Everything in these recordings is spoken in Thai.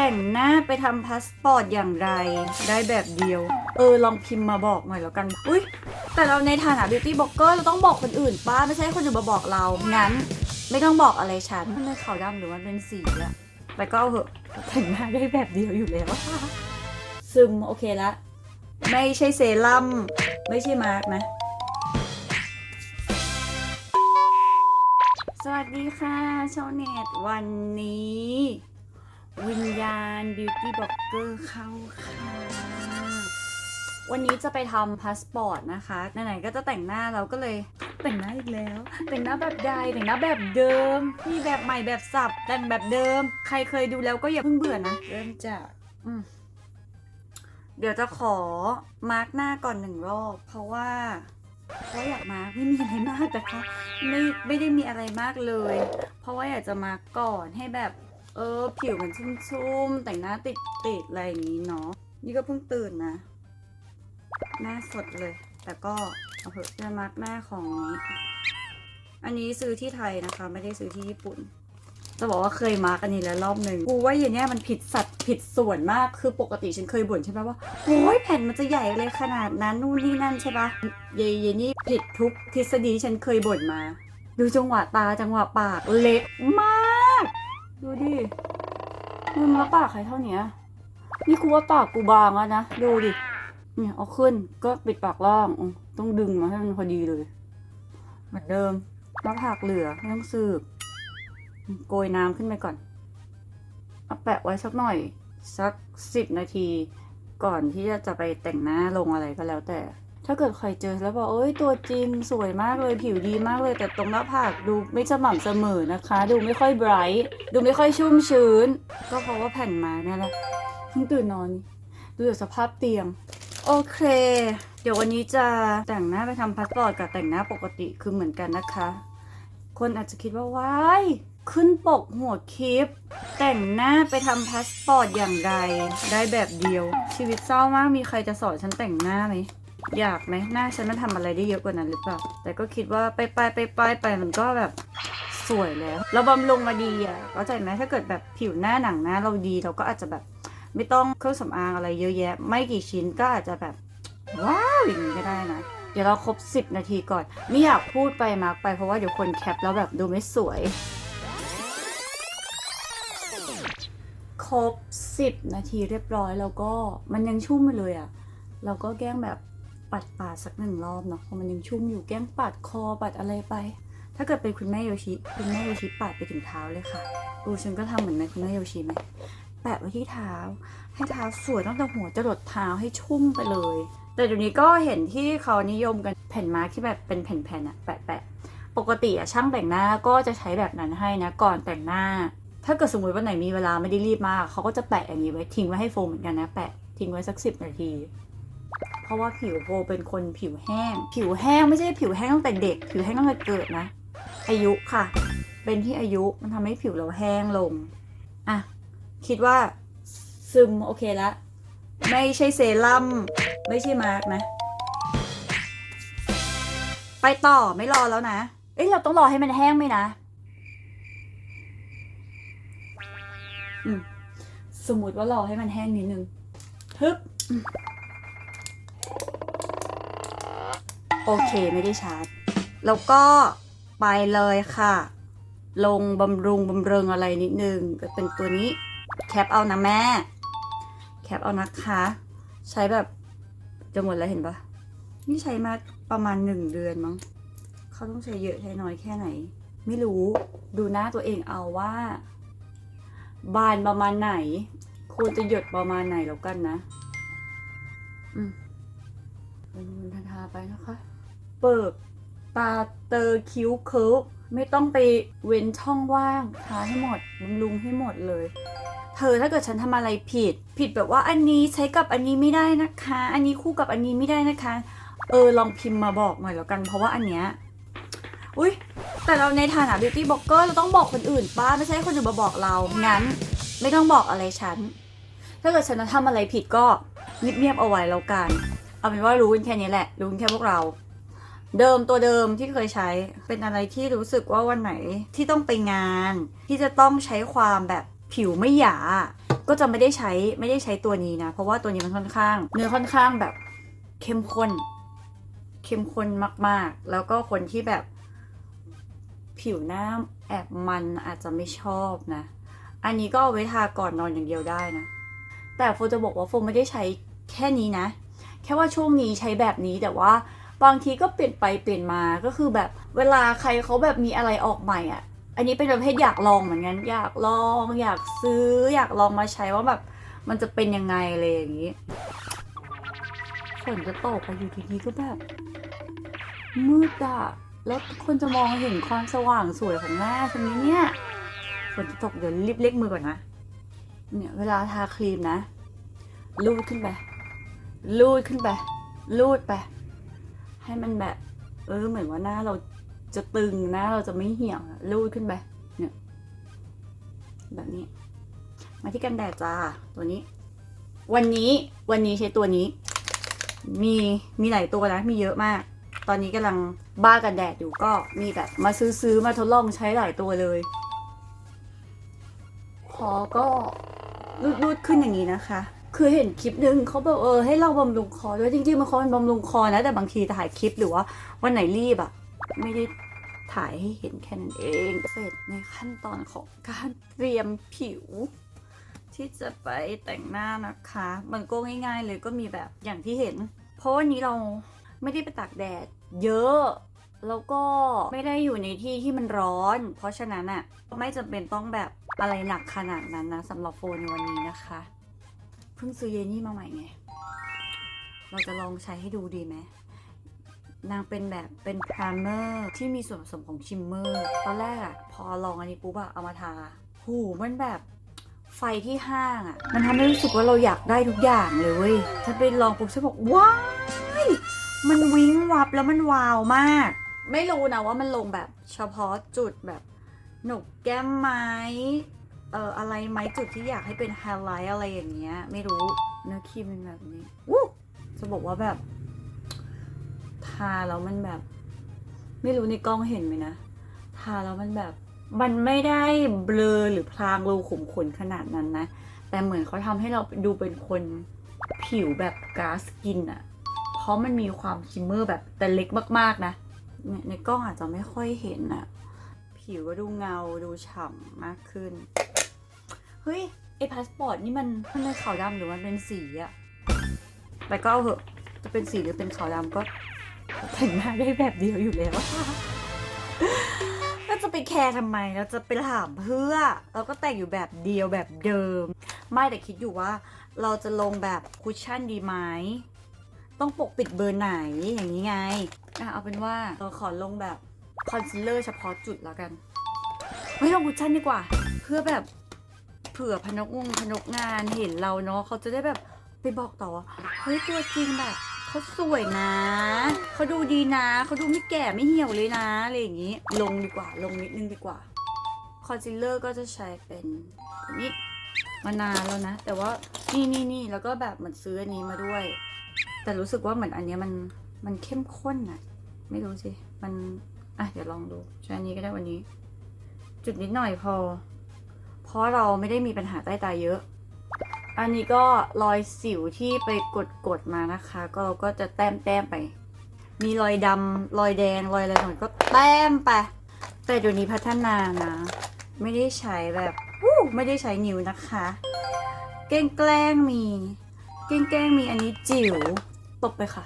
แต่งหน้าไปทำพาสปอร์ตอย่างไร ได้แบบเดียว เออ ลองพิมพ์มาบอกหน่อยแล้วกัน อุ้ยแต่เราในฐานะบิวตี้บล็อกเกอร์เราต้องบอกคนอื่นป้าไม่ใช่คนอื่นมาบอกเรา งั้น ไม่ต้องบอกอะไรฉันมันเป็นขาวดำหรือมันเป็นสีอะแต่ก็เอาเหอะแต่งหน้าได้แบบเดียวอยู่แล้ว ซึมโอเคละ ไม่ใช่เซรั่มไม่ใช่มาร์กนะสวัสดีค่ะชาวเน็ตวันนี้ วิญญาณบิวตี้บล็อกเกอร์เข้าค่ะ วันนี้จะไปทำพาสปอร์ตนะคะไหนๆก็จะแต่งหน้าเราก็เลยแต่งหน้าอีกแล้ว แต่งหน้าแบบใดแต่งหน้าแบบเดิมมีแบบใหม่แบบสับแต่งแบบเดิม ใครเคยดูแล้วก็อย่าเพิ่งเบื่อนะเริ่มจากอืมเดี๋ยวจะขอมาร์กหน้าก่อนหนึ่งรอบ เพราะว่าเพราะอยากมาร์กไม่มีอะไรมากนะคะไม่ไม่ได้มีอะไรมากเลย เพราะว่าอยากจะมาร์กก่อนให้แบบ เออ ผิวมันชุ่มๆ แต่งหน้าติดติดๆ อะไรอย่างนี้เนาะ นี่ก็เพิ่งตื่นนะ หน้าสดเลย แต่ก็เอาเถอะจะมาร์กหน้าของนี้ อันนี้ซื้อที่ไทยนะคะ ไม่ได้ซื้อที่ญี่ปุ่น จะบอกว่าเคยมาร์กอันนี้แล้วรอบหนึ่งกูว่าอย่างเนี้ยมันผิดสัดผิดส่วนมาก คือปกติฉันเคยบ่นใช่ปะว่า โอ้ยแผ่นมันจะใหญ่เลยขนาดนั้นนู่นนี่นั่นใช่ปะเยเยนี่ผิดทุกทฤษฎีฉันเคยบ่นมา ดูจังหวะตาจังหวะปากเล็กมาก ดูดิมึงแล้วปากใครเท่าเนี้ย นี่กูว่าปากกูบางแล้วนะ ดูดิ เนี่ยเอาขึ้นก็ปิดปากล่าง ต้องดึงมาให้มันพอดีเลย เหมือนเดิมแล้วผักเหลือไม่ต้องสืบ โกยน้ำขึ้นไปก่อน เอาแปะไว้สักหน่อย สักสิบนาที ก่อนที่จะจะไปแต่งหน้าลงอะไรก็แล้วแต่ ถ้าเกิดใครเจอแล้วบอกเอ้ยตัวจริงสวยมากเลยผิวดีมากเลย แต่ตรงหน้าผากดูไม่สม่ำเสมอนะคะ ดูไม่ค่อยไบรท์ดูไม่ค่อยชุ่มชื้น ก็เพราะว่าแผ่นมาเนี่ยแหละเพิ่งตื่นนอน ดูจากสภาพเตียง โอเค เดี๋ยววันนี้จะแต่งหน้าไปทำพาสปอร์ตกับแต่งหน้าปกติคือเหมือนกันนะคะ คนอาจจะคิดว่าว้ายขึ้นปกหัวคลิป แต่งหน้าไปทำพาสปอร์ตอย่างไร ได้แบบเดียว ชีวิตเศร้ามากมีใครจะสอนฉันแต่งหน้าไหม อยากไหมหน้าฉันมันทำอะไรได้เยอะกว่านั้นหรือเปล่า แต่ก็คิดว่าไปไปไปไปไปมันก็แบบสวยแล้ว เราบำรุงมาดีอะเข้าใจไหมถ้าเกิดแบบผิวหน้าหนังหน้าเราดีเราก็อาจจะแบบไม่ต้องเครื่องสำอางอะไรเยอะแยะ ไม่กี่ชิ้นก็อาจจะแบบว้าวอย่างนี้ก็ได้นะเดี๋ยวเราครบ 10 นาทีก่อน ไม่อยากพูดไปมากไปเพราะว่าเดี๋ยวคนแคปแล้วแบบดูไม่สวย ครบ 10 นาทีเรียบร้อยแล้วก็มันยังชุ่มอยู่เลยอะ่ะ เราก็แกล้งแบบ ปัดปาดสักหนึ่งรอบเนาะเพราะมันยังชุ่มอยู่แกล้งปัดคอปัดอะไรไป ถ้าเกิดเป็นคุณแม่โยชิคุณแม่โยชิปัดไปถึงเท้าเลยค่ะดูฉันก็ทำเหมือนแม่คุณแม่โยชิไหมแปะไว้ที่เท้า ให้เท้าสวยตั้งแต่หัวจรดเท้าให้ชุ่มไปเลย แต่เดี๋ยวนี้ก็เห็นที่เขานิยมกันแผ่นมาร์คที่แบบเป็นแผ่นๆอะแปะๆปกติอะช่างแต่งหน้าก็จะใช้แบบนั้นให้นะก่อนแต่งหน้า ถ้าเกิดสมมติวันไหนมีเวลาไม่ได้รีบมากเขาก็จะแปะอย่างนี้ไว้ทิ้งไว้ให้โฟมเหมือนกันนะแปะทิ้งไว้สักสิบนาที เพราะว่าผิวโฟเป็นคนผิวแห้ง ผิวแห้งไม่ใช่ผิวแห้งตั้งแต่เด็ก ผิวแห้งตั้งแต่เกิดนะ อายุค่ะ เป็นที่อายุมันทำให้ผิวเราแห้งลง อะ คิดว่าซึมโอเคละไม่ใช่เซรั่มไม่ใช่มาร์กนะ ไปต่อไม่รอแล้วนะ เอ้ยเราต้องรอให้มันแห้งไหมนะอืมสมมติว่ารอให้มันแห้งนิดนึงฮึบ โอเคไม่ได้ชาร์จ แล้วก็ไปเลยค่ะ ลงบำรุงบำเริงอะไรนิดนึงก็เป็นตัวนี้แคปเอานะแม่ แคปเอานะคะ ใช้แบบจะหมดแล้วเห็นปะนี่ใช้มาประมาณหนึ่งเดือนมั้งเขาต้องใช้เยอะใช้น้อยแค่ไหน ไม่รู้ดูหน้าตัวเองเอาว่า บานประมาณไหน ควรจะหยดประมาณไหนแล้วกันนะ อืมมันทาๆไปนะคะ เปิดตาเตอคิ้วเคิร์ไม่ต้องไปเว้นช่องว่างทาให้หมดบำรุงให้หมดเลย เธอถ้าเกิดฉันทำอะไรผิด ผิดแบบว่าอันนี้ใช้กับอันนี้ไม่ได้นะคะ อันนี้คู่กับอันนี้ไม่ได้นะคะ เออลองพิมพ์มาบอกหน่อยแล้วกัน เพราะว่าอันเนี้ยอุ้ยแต่เราในฐานะบิวตี้บล็อกเกอร์เราต้องบอกคนอื่นป้าไม่ใช่คนอื่นมาบอกเรา งั้น ไม่ต้องบอกอะไรฉัน ถ้าเกิดฉันทำอะไรผิดก็เงียบๆเอาไว้แล้วกัน เอาเป็นว่ารู้กันแค่นี้แหละ รู้กันแค่พวกเรา เดิมตัวเดิมที่เคยใช้เป็นอะไรที่รู้สึกว่าวันไหนที่ต้องไปงาน ที่จะต้องใช้ความแบบผิวไม่หยา ก็จะไม่ได้ใช้ไม่ได้ใช้ตัวนี้นะ เพราะว่าตัวนี้มันค่อนข้าง เนื้อค่อนข้างแบบเข้มข้น เข้มข้นมากๆ แล้วก็คนที่แบบผิวหน้าแอบมันอาจจะไม่ชอบนะ อันนี้ก็เอาไว้ทาก่อนนอนอย่างเดียวได้นะ แต่โฟจะบอกว่าโฟไม่ได้ใช้แค่นี้นะ แค่ว่าช่วงนี้ใช้แบบนี้แต่ว่า บางทีก็เปลี่ยนไปเปลี่ยนมาก็คือแบบเวลาใครเขาแบบมีอะไรออกใหม่อะ อันนี้เป็นประเภทอยากลองเหมือนกันอยากลองอยากซื้ออยากลองมาใช้ว่าแบบมันจะเป็นยังไงอะไรอย่างนี้ฝนจะตกไปอยู่ดีๆก็แบบ มืดอะแล้วคนจะมองเห็นความสว่างสวยของหน้าฉันไหมเนี่ยฝนจะตกเดี๋ยวรีบเล็กมือก่อนนะเนี่ยเวลาทาครีมนะ ลูดขึ้นไป ลูดขึ้นไป ลูดไป ให้มันแบบ เออเหมือนว่าหน้าเราจะตึงหน้าเราจะไม่เหี่ยวลูดขึ้นไปเนี่ยแบบนี้ มาที่กันแดดจ้าตัวนี้ วันนี้วันนี้ใช้ตัวนี้ มีมีหลายตัวนะมีเยอะมาก ตอนนี้กำลังบ้ากันแดดอยู่ก็มีแบบมาซื้อซื้อมาทดลองใช้หลายตัวเลยคอก็รูดรูดขึ้นอย่างนี้นะคะ คือเห็นคลิปหนึ่งเขาบอกเออให้เราบำรุงคอด้วยจริงๆมันเขาเป็นบำรุงคอนะ แต่บางทีถ่ายคลิปหรือว่าวันไหนรีบอะไม่ได้ถ่ายให้เห็นแค่นั้นเองเสร็จในขั้นตอนของการเตรียมผิว ที่จะไปแต่งหน้านะคะ มันก็ง่ายๆเลยก็มีแบบอย่างที่เห็น เพราะวันนี้เราไม่ได้ไปตากแดด เยอะแล้วก็ไม่ได้อยู่ในที่ที่มันร้อน เพราะฉะนั้นอะไม่จำเป็นต้องแบบอะไรหนักขนาดนั้นนะสำหรับโฟนในวันนี้นะคะ เพิ่งซื้อเยนี่มาใหม่ไง เราจะลองใช้ให้ดูดีไหมนางเป็นแบบเป็นพรามเมอร์ที่มีส่วนผสมของชิมเมอร์ตอนแรกอะพอลองอันนี้ปุ๊บอะเอามาทา หูมันแบบไฟที่ห้างอะมันทำให้รู้สึกว่าเราอยากได้ทุกอย่างเลยเว้ยฉันไปลองปุ๊บฉันบอกว้ายมันวิ้งวับแล้วมันวาวมาก ไม่รู้นะว่ามันลงแบบเฉพาะจุดแบบหนกแก้มไหม เอออะไรไหมจุดที่อยากให้เป็นไฮไลท์อะไรอย่างเงี้ย ไม่รู้เนื้อครีมเป็นแบบนี้อู้จะบอกว่าแบบ ทาแล้วมันแบบ ไม่รู้ในกล้องเห็นไหมนะ ทาแล้วมันแบบ มันไม่ได้เบลอหรือพรางรูขุมขนขนาดนั้นนะ แต่เหมือนเขาทำให้เราดูเป็นคนผิวแบบกาสกินอะเพราะมันมีความชิมเมอร์แบบแต่เล็กมากๆนะเนี่ยในกล้องอาจจะไม่ค่อยเห็นอะ ผิวก็ดูเงาดูฉ่ำมากขึ้น เฮ้ย ไอพาสปอร์ตนี่มันมันเป็นขาวดำหรือมันเป็นสีอะแต่ก็เอาเหอะจะเป็นสีหรือเป็นขาวดำก็แต่งหน้าได้แบบเดียวอยู่แล้วแล้วจะไปแคร์ทำไมเราจะไปถามเพื่อ เราก็แต่งอยู่แบบเดียวแบบเดิม ไม่แต่คิดอยู่ว่า เราจะลงแบบคุชชั่นดีไหมต้องปกปิดเบอร์ไหนอย่างนี้ไงอะเอาเป็นว่าเราขอลงแบบ คอนซีลเลอร์เฉพาะจุดแล้วกันไม่ลงคุชชั่นดีกว่า เพื่อแบบเผื่อพนักงพนักงานเห็นเราเนาะเขาจะได้แบบไปบอกต่อว่าเฮ้ยตัวจริงแบบเขาสวยนะเขาดูดีนะเขาดูไม่แก่ไม่เหี่ยวเลยนะอะไรอย่างนี้ ลงดีกว่าลงนิดนึงดีกว่าคอนซีลเลอร์ก็จะใช้เป็นนนี้มานานแล้วนะ แต่ว่านี่นี่นี่แล้วก็แบบเหมือนซื้ออันนี้มาด้วย แต่รู้สึกว่าเหมือนอันนี้มันมันเข้มข้นอะไม่รู้สิมัน อะเดี๋ยวลองดูใช้อันนี้ก็ได้วันนี้ จุดนิดหน่อยพอ เพราะเราไม่ได้มีปัญหาใต้ตาเยอะ อันนี้ก็รอยสิวที่ไปกดกดๆมานะคะ ก็เราก็จะแต้มแต้มๆไป มีรอยดำรอยแดงรอยอะไรหน่อยก็แต้มไป แต่เดี๋ยวนี้พัฒนานะ ไม่ได้ใช้แบบวู้ไม่ได้ใช้นิ้วนะคะ แกล้งแกล้งมี แกล้งแกล้งมีอันนี้จิ๋วตบไปค่ะ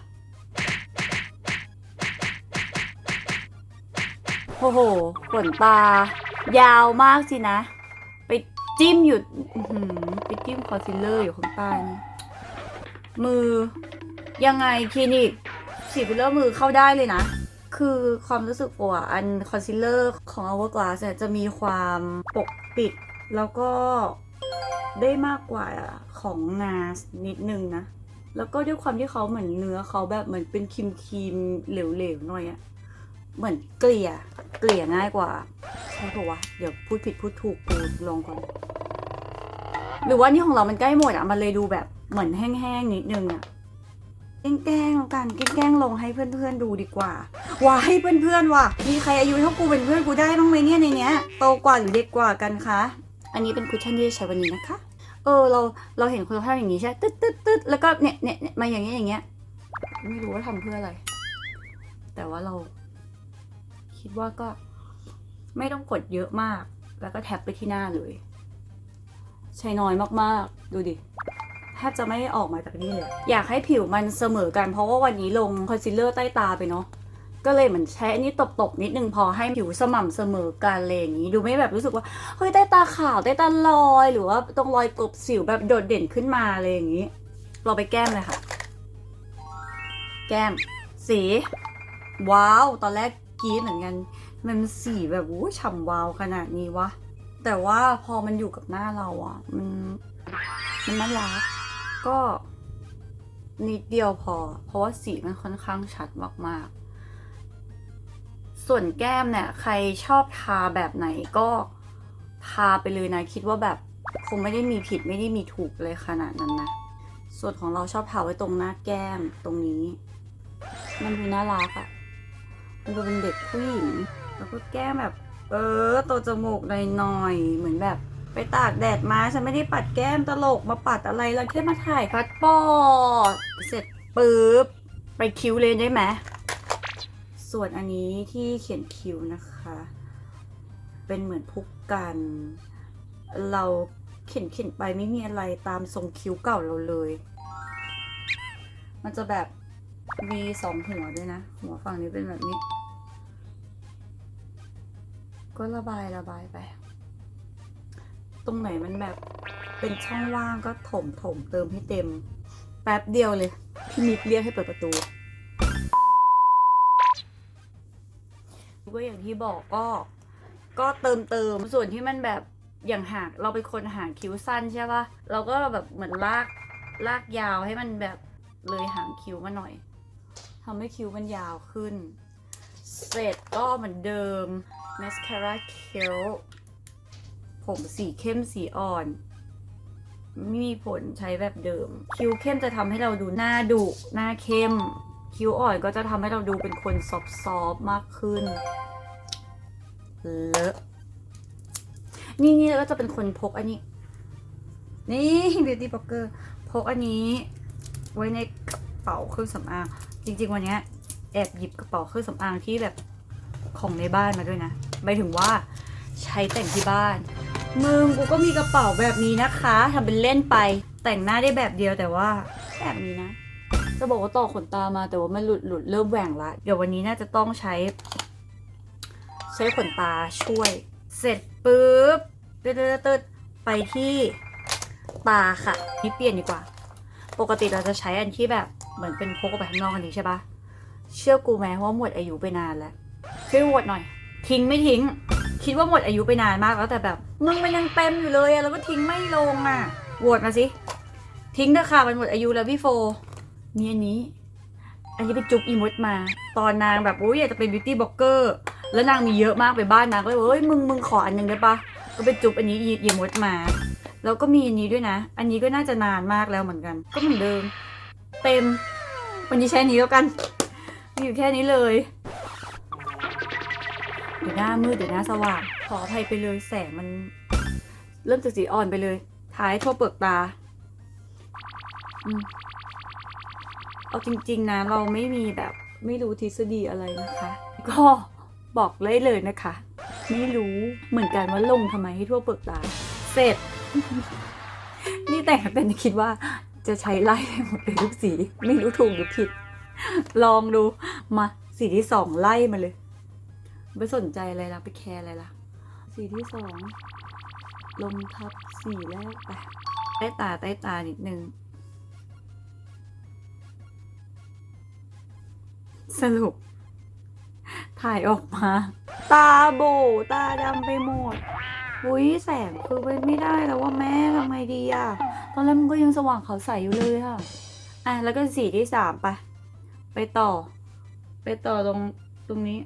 โอ้โหขนตา ยาวมากสินะ ไปจิ้มอยู่ไปจิ้มคอนซีลเลอร์อยู่ข้างใต้มือ ยังไงคลินิกฉีดฟิลเลอร์มือเข้าได้เลยนะ คือความรู้สึกปัวอันคอนซีลเลอร์ของ Hourglass เนี่ยจะมีความปกปิด แล้วก็ได้มากกว่าของ NARS นิดนึงนะ แล้วก็ด้วยความที่เขาเหมือนเนื้อเขาแบบเหมือนเป็นครีมครีมเหลวๆหน่อยอะ เหมือนเกลี่ย เกลี่ยง่ายกว่า ใช่ปะวะ เดี๋ยวพูดผิดพูดถูกกูลองก่อน หรือว่านี่ของเรามันใกล้หมดอะ มันเลยดูแบบเหมือนแห้งๆนิดนึงอะแกล้งๆกันแกล้งๆลงให้เพื่อนๆดูดีกว่า ว่าให้เพื่อนๆว่ะ มีใครอายุเท่ากูเป็นเพื่อนกูได้บ้างไหมเนี่ยในเนี้ย โตกว่าหรือเด็กกว่ากันคะ อันนี้เป็นคุชชั่นที่จะใช้วันนี้นะคะ เออเราเราเห็นคนเขาทำอย่างนี้ใช่ตึ๊ดตึ๊ดตึ๊ดแล้วก็เนี่ยเนี่ยเนี่ยมาอย่างเงี้ยอย่างเงี้ย ไม่รู้ว่าทำเพื่ออะไร แต่ว่าเรา คิดว่าก็ไม่ต้องกดเยอะมาก แล้วก็แท็บไปที่หน้าเลย ใช้น้อยมากๆ ดูดิแทบจะไม่ออกมาจากนี่เลย อยากให้ผิวมันเสมอกันเพราะว่าวันนี้ลงคอนซีลเลอร์ใต้ตาไปเนาะก็เลยเหมือนใช้อันนี้ตบๆนิดนึงพอให้ผิวสม่ำเสมอกันอะไรอย่างนี้ ดูไม่แบบรู้สึกว่าเฮ้ยใต้ตาขาวใต้ตาลอย หรือว่าตรงรอยกบสิวแบบโดดเด่นขึ้นมาอะไรอย่างนี้ เราไปแก้มเลยค่ะ แก้ม สี ว้าว ตอนแรก กรีดเหมือนกัน มันสีแบบวู้ฉ่ำวาวขนาดนี้วะ แต่ว่าพอมันอยู่กับหน้าเราอะมันมันน่ารัก ก็นิดเดียวพอ เพราะว่าสีมันค่อนข้างชัดมากๆ ส่วนแก้มเนี่ย ใครชอบทาแบบไหนก็ทาไปเลยนะ คิดว่าแบบคงไม่ได้มีผิดไม่ได้มีถูกเลยขนาดนั้นนะ ส่วนของเราชอบทาไว้ตรงหน้าแก้มตรงนี้ มันดูน่ารักอะ มันดูเป็นเด็กผู้หญิง แล้วก็แก้มแบบ เออตัวจมูกหน่อยๆเหมือนแบบ ไปตากแดดมาฉันไม่ได้ปัดแก้มตลกมาปัดอะไรเราแค่มาถ่ายพัดปอดเสร็จปุ๊บไปคิ้วเลยได้ไหมส่วนอันนี้ที่เขียนคิ้วนะคะ เป็นเหมือนพุกกัน เราเขียนเขียนไปไม่มีอะไรตามทรงคิ้วเก่าเราเลย มันจะแบบ V สองหัวด้วยนะ หัวฝั่งนี้เป็นแบบนี้ ก็ระบายระบายไป ตรงไหนมันแบบเป็นช่องว่างก็ถมถมเติมให้เต็ม แป๊บเดียวเลย พี่มิกเรียกให้เปิดประตูก็อย่างที่บอกก็ ก็เติมเติมส่วนที่มันแบบอย่างหากเราเป็นคนหางคิ้วสั้นใช่ปะเราก็แบบเหมือนลากลากยาวให้มันแบบเลยหางคิ้วมาหน่อย ทำให้คิ้วมันยาวขึ้น เสร็จก็เหมือนเดิม mascara คิ้วผมสีเข้มสีอ่อน ไม่มีผลใช้แบบเดิม คิ้วเข้มจะทำให้เราดูหน้าดุหน้าเข้ม คิ้วอ่อนก็จะทำให้เราดูเป็นคนซอฟๆมากขึ้นเลอะนี่นี่ก็จะเป็นคนพกอันนี้ นี่ beauty blogger พกอันนี้ไว้ในกระเป๋าเครื่องสำอาง จริงๆวันนี้แอบหยิบกระเป๋าเครื่องสำอางที่แบบของในบ้านมาด้วยนะหมายถึงว่าใช้แต่งที่บ้าน มึงกูก็มีกระเป๋าแบบนี้นะคะทำเป็นเล่นไป แต่งหน้าได้แบบเดียวแต่ว่าแบบนี้นะ จะบอกว่าต่อขนตามาแต่ว่ามันหลุดหลุดเริ่มแหว่งละ เดี๋ยววันนี้น่าจะต้องใช้ ใช้ขนตาช่วย เสร็จปุ๊บตึ๊ดตึ๊ดตึ๊ดไปที่ตาค่ะนี่เปลี่ยนดีกว่า ปกติเราจะใช้อันที่แบบ เหมือนเป็นพกออกไปข้างนอกอันนี้ใช่ปะเชื่อกูไหมว่าหมดอายุไปนานแล้วช่วยโหวตหน่อย ทิ้งไม่ทิ้ง คิดว่าหมดอายุไปนานมากแล้วแต่แบบมึงมันยังเต็มอยู่เลยอะแล้วก็ทิ้งไม่ลงอะโหวตมาสิทิ้งเถอะค่ะมันหมดอายุแล้วพี่โฟนี่อันนี้ อันนี้ไปจุ๊บอีมดมา ตอนนางแบบโอ้ยอยากจะเป็นบิวตี้บล็อกเกอร์แล้วนางมีเยอะมากไปบ้านนางก็เลยบอกเฮ้ยมึงมึงขออันนึงได้ปะก็ไปจุบอันนี้อีอีมดมา แล้วก็มีอันนี้ด้วยนะ อันนี้ก็น่าจะนานมากแล้วเหมือนกัน ก็เหมือนเดิม เต็ม วันนี้ใช้อันนี้แล้วกันมีอยู่แค่นี้เลย เดี๋ยวหน้ามืดเดี๋ยวหน้าสว่าง ขออภัยไปเลยแสงมัน เริ่มจากสีอ่อนไปเลย ท้ายทั่วเปลือกตาอืมเอาจริง ๆ นะ เราไม่มีแบบไม่รู้ทฤษฎีอะไรนะคะ ก็บอกเลยเลยนะคะ ไม่รู้เหมือนกันว่าลงทำไมให้ทั่วเปลือกตา เสร็จ นี่แต่งเป็นคิดว่า จะใช้ไล่ห้หมดเลยทุกสี ไม่รู้ถูกหรือผิด ลองดู มาสีที่สองไล่มาเลยไม่สนใจอะไรละไปแคร์อะไรละสีที่สองลงทับสีแรกไปใต้ตาใต้ตานิดนึงสรุป ถ่ายออกมา ตาโบ ตาดำไปหมด อุ้ยแสงคือไปไม่ได้แล้วว่าแม่ทำไงดีอะตอนแรกมันก็ยังสว่างเขาวใสอยู่เลยค่ะ อะ แล้วก็สีที่สามไป ไปต่อ ไปต่อตรงตรงนี้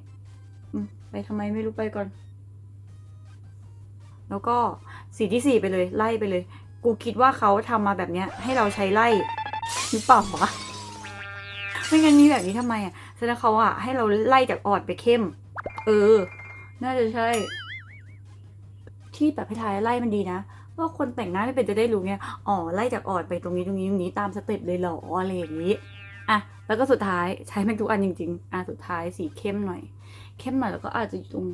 ไปทำไมไม่รู้ไปก่อน แล้วก็สีที่สี่ไปเลย ไล่ไปเลย กูคิดว่าเขาทำมาแบบเนี้ย ให้เราใช้ไล่หรือเปล่าวะไม่งั้นมีแบบนี้ทำไมอะแสดงเขาอะให้เราไล่จากอ่อนไปเข้ม เออ น่าจะใช่ ที่แบบให้ทายไล่มันดีนะว่าคนแต่งหน้าไม่เป็นจะได้รู้ไงอ๋อไล่จากอ่อนไปตรงนี้ตรงนี้ตรงนี้ตามสเต็ปเลยเหรออะไรอย่างนี้อะแล้วก็สุดท้ายใช้แม่งทุกอันจริง ๆอะสุดท้ายสีเข้มหน่อย เข้มหน่อยแล้วก็อาจจะอยู่ตรง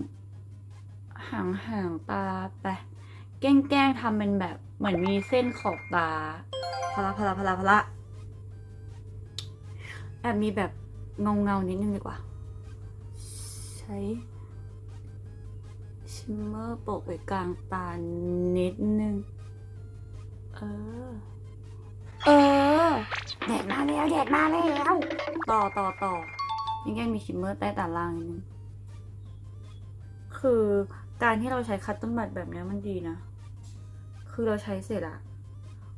ห่างห่างตาไปแกล้งแกล้งทำเป็นแบบเหมือนมีเส้นขอบตาพละพละพละพละแอบมีแบบเงาเงานิดนึงดีกว่า ใช้ ชิมเมอร์โปะไปกลางตานิดนึง เออ เออ แดดมาแล้วแดดมาแล้วต่อต่อต่อยังยังมีชิมเมอร์ใต้ตาล่างนิดนึงคือการที่เราใช้คัตเติ้ลบัตแบบเนี้ยมันดีนะ คือเราใช้เสร็จอะ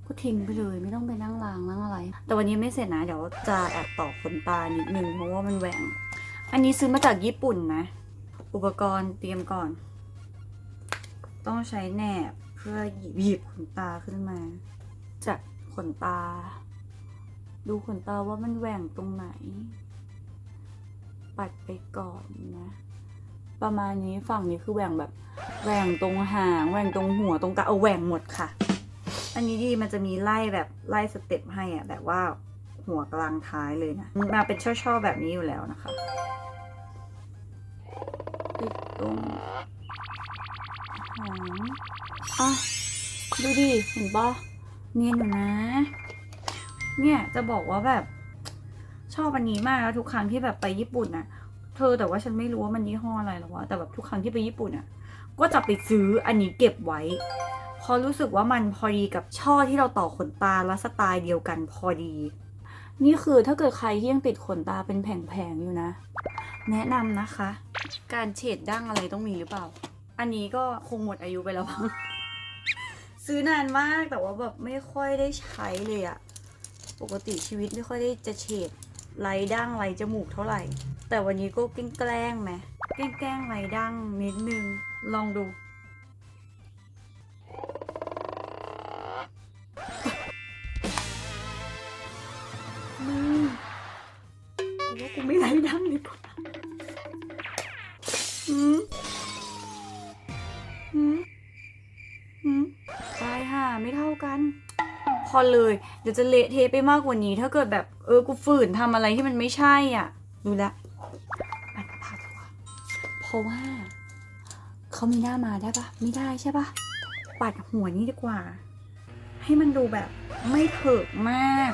ก็ทิ้งไปเลยไม่ต้องไปนั่งล้างนั่งอะไร แต่วันนี้ไม่เสร็จนะ เดี๋ยวจะแอบต่อขนตานิดนึงเพราะว่ามันแหว่ง อันนี้ซื้อมาจากญี่ปุ่นนะ อุปกรณ์เตรียมก่อน ต้องใช้แหนบเพื่อหยิบหยิบขนตาขึ้นมา จากขนตา ดูขนตาว่ามันแหว่งตรงไหน ปัดไปก่อนนะ ประมาณนี้ฝั่งนี้คือแหว่งแบบแหว่งตรงหางแหว่งตรงหัวตรงกลางเอาแหว่งหมดค่ะ อันนี้ดีมันจะมีไล่แบบไล่สเต็ปให้อะแบบว่าหัวกลางท้ายเลยนะมันมาเป็นช่อๆแบบนี้อยู่แล้วนะคะติดตรง หางอะดูดิเห็นปะเนียนอยู่นะ เนี่ยจะบอกว่าแบบชอบอันนี้มากแล้วทุกครั้งที่แบบไปญี่ปุ่นน่ะเธอแต่ว่าฉันไม่รู้ว่ามันยี่ห้ออะไรหรอกวะแต่แบบทุกครั้งที่ไปญี่ปุ่นอะ ก็จะไปซื้ออันนี้เก็บไว้เพราะรู้สึกว่ามันพอดีกับช่อที่เราต่อขนตาและสไตล์เดียวกันพอดี นี่คือถ้าเกิดใครที่ยังติดขนตาเป็นแผงๆอยู่นะ แนะนำนะคะ การเฉดดั้งอะไรต้องมีหรือเปล่า อันนี้ก็คงหมดอายุไปแล้วมั้งซื้อนานมากแต่ว่าแบบไม่ค่อยได้ใช้เลยอะปกติชีวิตไม่ค่อยได้จะเฉดไรดั้งไรจมูกเท่าไหร่ แต่วันนี้ก็แกล้งๆไหมแกล้งไรดั้งนิดนึงลองดู ตายห่าไม่เท่ากัน พอเลย เดี๋ยวจะเละเทะไปมากกว่านี้ ถ้าเกิดแบบเออกูฝืนทำอะไรที่มันไม่ใช่อะ ดูแลวปัดผ่าตัวเพราะว่าเขามีหน้ามาได้ปะไม่ได้ใช่ปะปัดหัวนี่ดีกว่า ให้มันดูแบบไม่เถิกมาก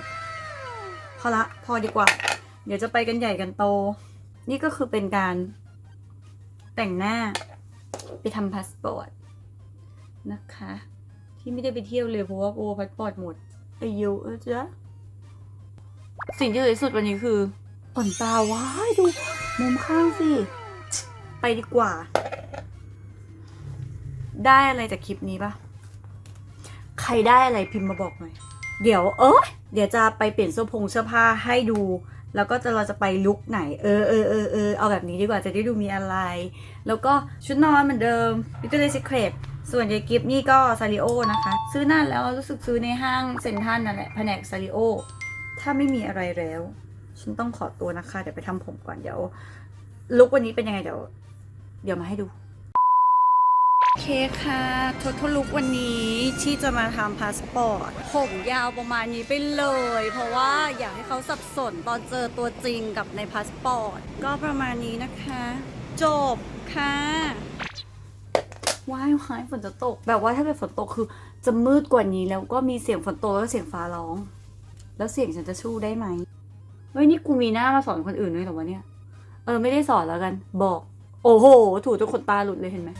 พอละ พอดีกว่า เดี๋ยวจะไปกันใหญ่กันโต นี่ก็คือเป็นการแต่งหน้าไปทำพาสปอร์ต นะคะ ที่ไม่ได้ไปเที่ยวเลยเพราะว่าโอ้พาสปอร์ตหมดอายุเออจ๊ะสิ่งที่สวยที่สุดวันนี้คือขนตาว้ายดูมุมข้างสิ ไปดีกว่า ได้อะไรจากคลิปนี้ปะใครได้อะไรพิมพ์มาบอกหน่อย เดี๋ยวเออเดี๋ยวจะไปเปลี่ยนเสื้อผงเสื้อผ้าให้ดู แล้วก็จะเราจะไปลุคไหน เออเออเออเออเอาแบบนี้ดีกว่าจะได้ดูมีอะไร แล้วก็ชุดนอนเหมือนเดิม Victoria's Secret ส่วนยายกิฟนี่ก็ซาริโอนะคะ ซื้อนานแล้วรู้สึกซื้อในห้างเซ็นทรัลนั่นแหละแผนกซาริโอถ้าไม่มีอะไรแล้ว ฉันต้องขอตัวนะคะ เดี๋ยวไปทำผมก่อนเดี๋ยวลุควันนี้เป็นยังไงเดี๋ยว เดี๋ยวมาให้ดูโอเคค่ะททลุกวันนี้ที่จะมาทำพาสปอร์ตผมยาวประมาณนี้ไปเลย เพราะว่าอยากให้เขาสับสนตอนเจอตัวจริงกับในพาสปอร์ต ก็ประมาณนี้นะคะ จบค่ะ ว้ายว้ายฝนจะตก แบบว่าถ้าเป็นฝนตกคือ จะมืดกว่านี้แล้วก็มีเสียงฝนตกแล้วเสียงฟ้าร้อง แล้วเสียงฉันจะสู้ได้ไหมเฮ้ยนี่กูมีหน้ามาสอนคนอื่นด้วยหรอวะเนี่ย เออไม่ได้สอนแล้วกัน บอก โอ้โห ถูจนขนตาหลุดเลยเห็นไหม